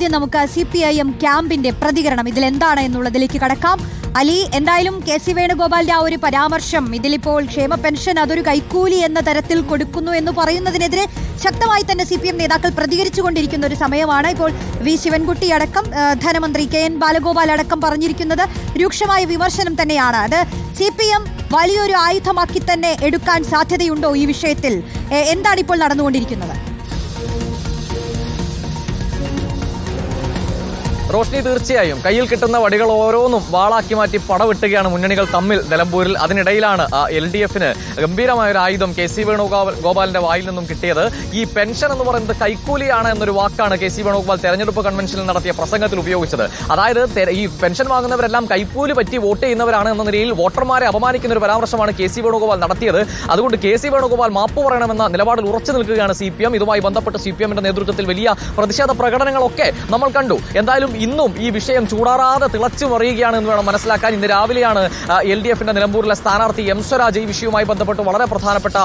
ആദ്യം നമുക്ക് C P I M ക്യാമ്പിന്റെ പ്രതികരണം ഇതിൽ എന്താണ് എന്നുള്ളതിലേക്ക് കടക്കാം. അലി എന്തായാലും കെ സി വേണുഗോപാലിന്റെ ആ ഒരു പരാമർശം ഇതിലിപ്പോൾ ക്ഷേമ പെൻഷൻ അതൊരു കൈക്കൂലി എന്ന തരത്തിൽ കൊടുക്കുന്നു എന്ന് പറയുന്നതിനെതിരെ ശക്തമായി തന്നെ സി പി എം നേതാക്കൾ പ്രതികരിച്ചുകൊണ്ടിരിക്കുന്ന ഒരു സമയമാണ് ഇപ്പോൾ വി ശിവൻകുട്ടി അടക്കം ധനമന്ത്രി കെ എൻ ബാലഗോപാൽ അടക്കം പറഞ്ഞിരിക്കുന്നത്. രൂക്ഷമായ വിമർശനം തന്നെയാണ്. അത് സി പി എം വലിയൊരു ആയുധമാക്കി തന്നെ എടുക്കാൻ സാധ്യതയുണ്ടോ ഈ വിഷയത്തിൽ? എന്താണ് ഇപ്പോൾ നടന്നുകൊണ്ടിരിക്കുന്നത്? റോഷ്നി തീർച്ചയായും കയ്യിൽ കിട്ടുന്ന വടികൾ ഓരോന്നും വാളാക്കി മാറ്റി പടവെട്ടുകയാണ് മുന്നണികൾ തമ്മിൽ നിലമ്പൂരിൽ. അതിനിടയിലാണ് എൽ ഡി എഫിന് ഗംഭീരമായ ഒരു ആയുധം കെ സി വേണുഗോപാൽ ഗോപാലിന്റെ വായിൽ നിന്നും കിട്ടിയത്. ഈ പെൻഷൻ എന്ന് പറയുന്നത് കൈക്കൂലിയാണ് എന്നൊരു വാക്കാണ് കെ സി വേണുഗോപാൽ തെരഞ്ഞെടുപ്പ് കൺവെൻഷനിൽ നടത്തിയ പ്രസംഗത്തിൽ ഉപയോഗിച്ചത്. അതായത് ഈ പെൻഷൻ വാങ്ങുന്നവരെല്ലാം കൈക്കൂലി പറ്റി വോട്ട് ചെയ്യുന്നവരാണ് എന്ന നിലയിൽ വോട്ടർമാരെ അപമാനിക്കുന്ന ഒരു പരാമർശമാണ് കെ സി വേണുഗോപാൽ നടത്തിയത്. അതുകൊണ്ട് കെ സി വേണുഗോപാൽ മാപ്പ് പറയണമെന്ന നിലപാടിൽ ഉറച്ചു നിൽക്കുകയാണ് സി പി എം. ഇതുമായി ബന്ധപ്പെട്ട് സി പി എമ്മിന്റെ നേതൃത്വത്തിൽ വലിയ പ്രതിഷേധ പ്രകടനങ്ങളൊക്കെ നമ്മൾ കണ്ടു. എന്തായാലും ഇന്നും ഈ വിഷയം ചൂടാറാതെ തിളച്ചു മറിയുകയാണ് എന്ന് വേണം മനസ്സിലാക്കാൻ. ഇന്ന് രാവിലെയാണ് എൽ ഡി എഫിന്റെ നിലമ്പൂരിലെ സ്ഥാനാർത്ഥി എം സ്വരാജ് ഈ വിഷയവുമായി ബന്ധപ്പെട്ട് വളരെ പ്രധാനപ്പെട്ട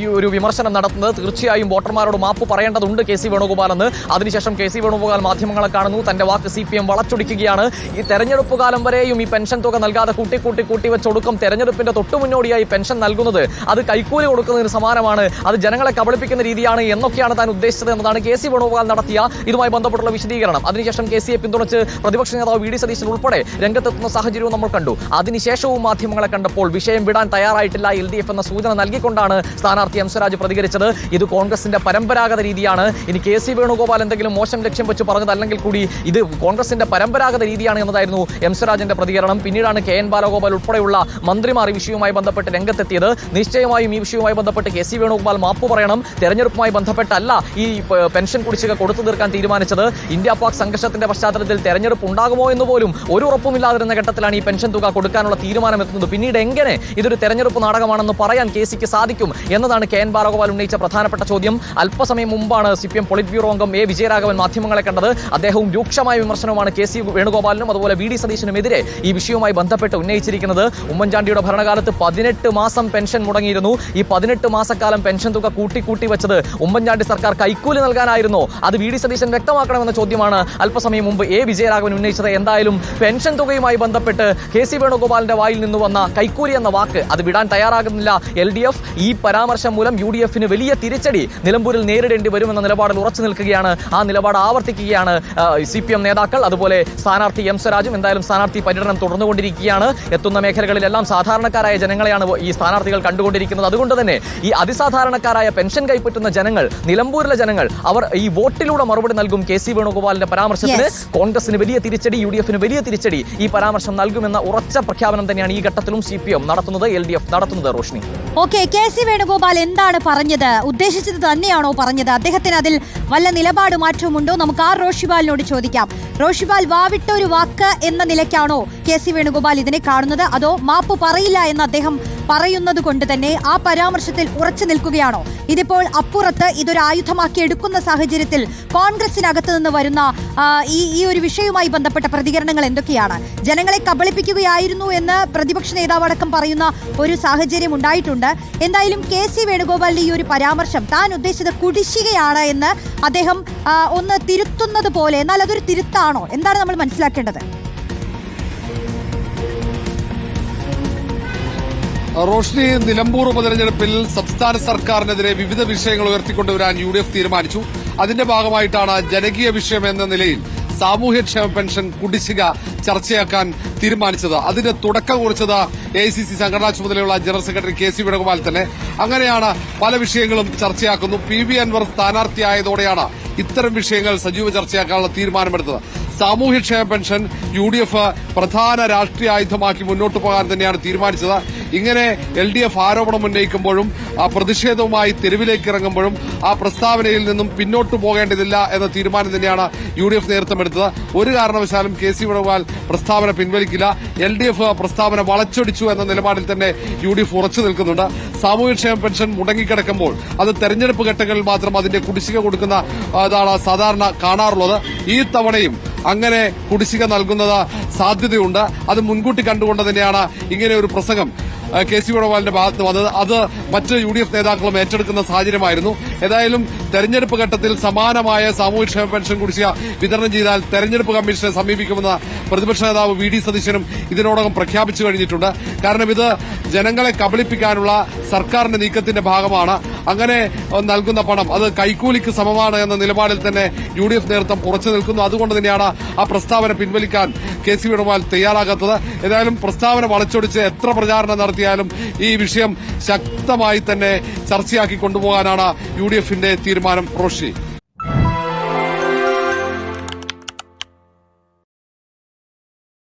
ഈ ഒരു വിമർശനം നടത്തുന്നത്. തീർച്ചയായും വോട്ടർമാരോട് മാപ്പ് പറയേണ്ടതുണ്ട് കെ സി വേണുഗോപാൽ എന്ന് അതിനുശേഷം കെ സി വേണുഗോപാൽ മാധ്യമങ്ങളെ കാണുന്നു. തന്റെ വാക്ക് സി പി എം വളച്ചൊടിക്കുകയാണ്. ഈ തെരഞ്ഞെടുപ്പ് കാലം വരെയും ഈ പെൻഷൻ തുക നൽകാതെ കൂട്ടി കൂട്ടി കൂട്ടി വെച്ചൊടുക്കും തെരഞ്ഞെടുപ്പിന്റെ തൊട്ടു മുന്നോടിയായി പെൻഷൻ നൽകുന്നത്. അത് കൈക്കൂലി കൊടുക്കുന്നതിന് സമാനമാണ്. അത് ജനങ്ങളെ കബളിപ്പിക്കുന്ന രീതിയാണ് എന്നൊക്കെയാണ് താൻ ഉദ്ദേശിച്ചത് എന്നതാണ് കെ സി വേണുഗോപാൽ നടത്തിയ ഇതുമായി ബന്ധപ്പെട്ടുള്ള വിശദീകരണം. അതിനുശേഷം കെ സിയെ പിന്തുണച്ച് പ്രതിപക്ഷ നേതാവ് വി ഡി സതീശൻ ഉൾപ്പെടെ രംഗത്തെത്തുന്ന സാഹചര്യവും നമ്മൾ കണ്ടു. അതിനുശേഷവും മാധ്യമങ്ങളെ കണ്ടപ്പോൾ വിഷയം വിടാൻ തയ്യാറായിട്ടില്ല. എൽ ഡി എഫ് എന്ന സൂചന നൽകിക്കൊണ്ടാണ് സ്ഥാനാർത്ഥി ഹംസരാജ് പ്രതികരിച്ചത്. ഇത് കോൺഗ്രസിന്റെ പരമ്പരാഗത രീതിയാണ്. ഇനി കെ സി വേണുഗോപാൽ എന്തെങ്കിലും മോശം ലക്ഷ്യം വെച്ച് പറഞ്ഞതല്ലെങ്കിൽ കൂടി ഇത് കോൺഗ്രസിന്റെ പരമ്പരാഗത രീതിയാണ് എന്നതായിരുന്നു എംസരാജിന്റെ പ്രതികരണം. പിന്നീടാണ് കെ എൻ ബാലഗോപാൽ ഉൾപ്പെടെയുള്ള മന്ത്രിമാർ ഈ വിഷയവുമായി ബന്ധപ്പെട്ട് രംഗത്തെത്തിയത്. നിശ്ചയമായും ഈ വിഷയവുമായി ബന്ധപ്പെട്ട് കെ സി വേണുഗോപാൽ മാപ്പ് പറയണം. തെരഞ്ഞെടുപ്പുമായി ബന്ധപ്പെട്ടല്ല ഈ പെൻഷൻ കുടിശ്ശിക കൊടുത്തു തീർക്കാൻ തീരുമാനിച്ചത്. ഇന്ത്യ പാക് സംഘർഷത്തിന്റെ പശ്ചാത്തലത്തിൽ തെരഞ്ഞെടുപ്പ് ഉണ്ടാകുമോ എന്ന് പോലും ഒരു ഉറപ്പുമില്ലാതിരുന്ന ഘട്ടത്തിലാണ് ഈ പെൻഷൻ തുക കൊടുക്കാനുള്ള തീരുമാനം എത്തുന്നത്. പിന്നീട് എങ്ങനെ ഇതൊരു തെരഞ്ഞെടുപ്പ് നാടകമാണെന്ന് പറയാൻ കെ സിക്ക് സാധിക്കും എന്നതാണ് കെ എൻ ബാലഗോപാൽ ഉന്നയിച്ച പ്രധാനപ്പെട്ട ചോദ്യം. അല്പസമയം മുമ്പാണ് C P M polit bureau അംഗം എ വിജയരാഘവൻ മാധ്യമങ്ങളെ കണ്ടത്. അദ്ദേഹവും രൂക്ഷമായ വിമർശനവുമാണ് കെ സി വേണുഗോപാലിനും അതുപോലെ വി ഡി സതീശനുമെതിരെ ഈ വിഷയവുമായി ബന്ധപ്പെട്ട് ഉന്നയിച്ചിരിക്കുന്നത്. ഉമ്മൻചാണ്ടിയുടെ ഭരണകാലത്ത് പതിനെട്ട് മാസം പെൻഷൻ മുടങ്ങിയിരുന്നു. ഈ പതിനെട്ട് മാസക്കാലം പെൻഷൻ തുക കൂട്ടിക്കൂട്ടി കൂട്ടി വെച്ചത് ഉമ്മൻചാണ്ടി സർക്കാർ കൈക്കൂലി നൽകാനായിരുന്നോ. അത് വി ഡി സതീശൻ വ്യക്തമാക്കണമെന്ന ചോദ്യമാണ്. അല്പസമയം മുമ്പ് എ വിജയരാഘവൻ ഉന്നയിച്ചത് എന്തായാലും പെൻഷൻ തുകയുമായി ബന്ധപ്പെട്ട് കെ സി വേണുഗോപാലിന്റെ വായിൽ നിന്ന് വന്ന കൈക്കൂലി എന്ന വാക്ക് അത് വിടാൻ തയ്യാറാകുന്നില്ല. എൽ ഡി എഫ് ഈ പരാമർശം മൂലം യു ഡി എഫിന് വലിയ തിരിച്ചടി നിലമ്പൂരിൽ നേരിടേണ്ടി വരുമെന്ന നിലപാടിൽ ഉറച്ചു നിൽക്കുകയാണ്. ആ നിലപാട് ആവർത്തിക്കുകയാണ് സി പി എം നേതാക്കൾ. അതുപോലെ സ്ഥാനാർത്ഥി എം സ്വരാജും എന്തായാലും സ്ഥാനാർത്ഥി പര്യടനം തുടർന്നുകൊണ്ടിരിക്കുകയാണ്. എത്തുന്ന മേഖലകളിലെല്ലാം സാധാരണക്കാരായ ജനങ്ങളെയാണ് ഈ സ്ഥാനാർത്ഥികൾ കണ്ടുകൊണ്ടിരിക്കുന്നത്. അതുകൊണ്ട് തന്നെ ഈ അതിസാധാരണക്കാരായ പെൻഷൻ കൈപ്പറ്റുന്ന ജനങ്ങൾ നിലമ്പൂരിലെ ജനങ്ങൾ അവർ ഈ വോട്ടിലൂടെ മറുപടി നൽകും കെ സി വേണുഗോപാലിന്റെ പരാമർശത്തിന്. കോൺഗ്രസിന് വലിയ തിരിച്ചടി യു ഡി എഫിന് വലിയ തിരിച്ചടി ഈ പരാമർശം നൽകുമെന്ന ഉറച്ച പ്രഖ്യാപനം തന്നെയാണ് ഈ ഘട്ടത്തിലും സി പി എം നടത്തുന്നത് എൽ ഡി എഫ് നടത്തുന്നത് Roshni. Okay K C Venugopal എന്താണ് പറഞ്ഞത്? ഉദ്ദേശിച്ചത് തന്നെയാണോ പറഞ്ഞത്? അദ്ദേഹത്തിന് അതിൽ വല്ല നിലപാട് മാറ്റവുമുണ്ടോ? നമുക്ക് ആർ റോഷിബാലിനോട് ചോദിക്കാം. റോഷിബാൽ വാവിട്ട ഒരു വാക്ക് എന്ന നിലയ്ക്കാണോ കെ സി വേണുഗോപാൽ ഇതിനെ കാണുന്നത്? അതോ മാപ്പ് പറയില്ല എന്ന് അദ്ദേഹം പറയുന്നത് കൊണ്ട് തന്നെ ആ പരാമർശത്തിൽ ഉറച്ചു നിൽക്കുകയാണോ? ഇതിപ്പോൾ അപ്പുറത്ത് ഇതൊരു ആയുധമാക്കി എടുക്കുന്ന സാഹചര്യത്തിൽ കോൺഗ്രസിനകത്ത് നിന്ന് വരുന്ന ഈ ഈ ഒരു വിഷയവുമായി ബന്ധപ്പെട്ട പ്രതികരണങ്ങൾ എന്തൊക്കെയാണ്? ജനങ്ങളെ കബളിപ്പിക്കുകയായിരുന്നു എന്ന് പ്രതിപക്ഷ നേതാവ് അടക്കം പറയുന്ന ഒരു സാഹചര്യം ഉണ്ടായിട്ടുണ്ട്. എന്തായാലും കെ സി വേണുഗോപാലിന്റെ ഈ ഒരു പരാമർശം താൻ ഉദ്ദേശിച്ചത് കുടിശ്ശികയാണ് എന്ന് അദ്ദേഹം ഒന്ന് തിരുത്തുന്നത് പോലെ എന്നാൽ അതൊരു തിരുത്താണോ? എന്താണ് നമ്മൾ മനസ്സിലാക്കേണ്ടത്? റോഷ്നി നിലമ്പൂർ ഉപതെരഞ്ഞെടുപ്പിൽ സംസ്ഥാന സർക്കാരിനെതിരെ വിവിധ വിഷയങ്ങൾ ഉയർത്തിക്കൊണ്ടുവരാൻ യു ഡി എഫ് തീരുമാനിച്ചു. അതിന്റെ ഭാഗമായിട്ടാണ് ജനകീയ വിഷയം എന്ന നിലയിൽ സാമൂഹ്യക്ഷേമ പെൻഷൻ കുടിശ്ശിക ചർച്ചയാക്കാൻ തീരുമാനിച്ചത്. അതിന് തുടക്കം കുറിച്ചത് എ സി സി സംഘടനാ ചുമതലയുള്ള general secretary K C Venugopal തന്നെ. അങ്ങനെയാണ് പല വിഷയങ്ങളും ചർച്ചയാക്കുന്നു. പി വി അൻവർ സ്ഥാനാർത്ഥിയായതോടെയാണ് ഇത്തരം വിഷയങ്ങൾ സജീവ ചർച്ചയാക്കാനുള്ള തീരുമാനമെടുത്തത്. സാമൂഹ്യക്ഷേമ പെൻഷൻ യു ഡി എഫ് പ്രധാന രാഷ്ട്രീയ ആയുധമാക്കി മുന്നോട്ട് പോകാൻ തന്നെയാണ് തീരുമാനിച്ചത്. ഇങ്ങനെ എൽ ഡി എഫ് ആരോപണം ഉന്നയിക്കുമ്പോഴും ആ പ്രതിഷേധവുമായി തെരുവിലേക്ക് ഇറങ്ങുമ്പോഴും ആ പ്രസ്താവനയിൽ നിന്നും പിന്നോട്ട് പോകേണ്ടതില്ല എന്ന തീരുമാനം തന്നെയാണ് യു ഡി എഫ് നേതൃത്വം എടുത്തത്. ഒരു കാരണവശാലും കെ സി വേണുഗോപാൽ പ്രസ്താവന പിൻവലിക്കില്ല. എൽ ഡി എഫ് പ്രസ്താവന വളച്ചൊടിച്ചു എന്ന നിലപാടിൽ തന്നെ യു ഡി എഫ് ഉറച്ചു നിൽക്കുന്നുണ്ട്. സാമൂഹ്യക്ഷേമ പെൻഷൻ മുടങ്ങിക്കിടക്കുമ്പോൾ അത് തെരഞ്ഞെടുപ്പ് ഘട്ടങ്ങളിൽ മാത്രം അതിന്റെ കുടിശ്ശിക കൊടുക്കുന്ന ഇതാണ് സാധാരണ കാണാറുള്ളത്. ഈ തവണയും അങ്ങനെ കുടിശ്ശിക നൽകുന്നത് സാധ്യതയുണ്ട്. അത് മുൻകൂട്ടി കണ്ടുകൊണ്ട് തന്നെയാണ് ഇങ്ങനെ ഒരു പ്രസംഗം. കെ സി വേണുഗോപാലിന്റെ ഭാഗത്ത് വന്നത്. അത് മറ്റ് യു ഡി എഫ് നേതാക്കളും ഏറ്റെടുക്കുന്ന സാഹചര്യമായിരുന്നു. ഏതായാലും തെരഞ്ഞെടുപ്പ് ഘട്ടത്തിൽ സമാനമായ സാമൂഹ്യക്ഷേമ പെൻഷൻ കുടിശ്ശിക വിതരണം ചെയ്താൽ തെരഞ്ഞെടുപ്പ് കമ്മീഷനെ സമീപിക്കുമെന്ന് പ്രതിപക്ഷ നേതാവ് വി ഡി സതീശനും ഇതിനോടകം പ്രഖ്യാപിച്ചു കഴിഞ്ഞിട്ടുണ്ട്. കാരണം ഇത് ജനങ്ങളെ കബളിപ്പിക്കാനുള്ള സർക്കാരിന്റെ നീക്കത്തിന്റെ ഭാഗമാണ്. അങ്ങനെ നൽകുന്ന പണം അത് കൈക്കൂലിക്ക് സമമാണ് എന്ന നിലപാടിൽ തന്നെ യു ഡി എഫ് നേതൃത്വം ഉറച്ചു നിൽക്കുന്നു. അതുകൊണ്ട് തന്നെയാണ് ആ പ്രസ്താവന പിൻവലിക്കാൻ കെ സി വേണുഗോപാൽ തയ്യാറാകാത്തത്. ഏതായാലും പ്രസ്താവന വളച്ചൊടിച്ച് എത്ര പ്രചാരണം നടത്തിയാലും ഈ വിഷയം ശക്തമായി തന്നെ ചർച്ചയാക്കി കൊണ്ടുപോകാനാണ് യു ഡി എഫിന്റെ തീരുമാനം റോഷി.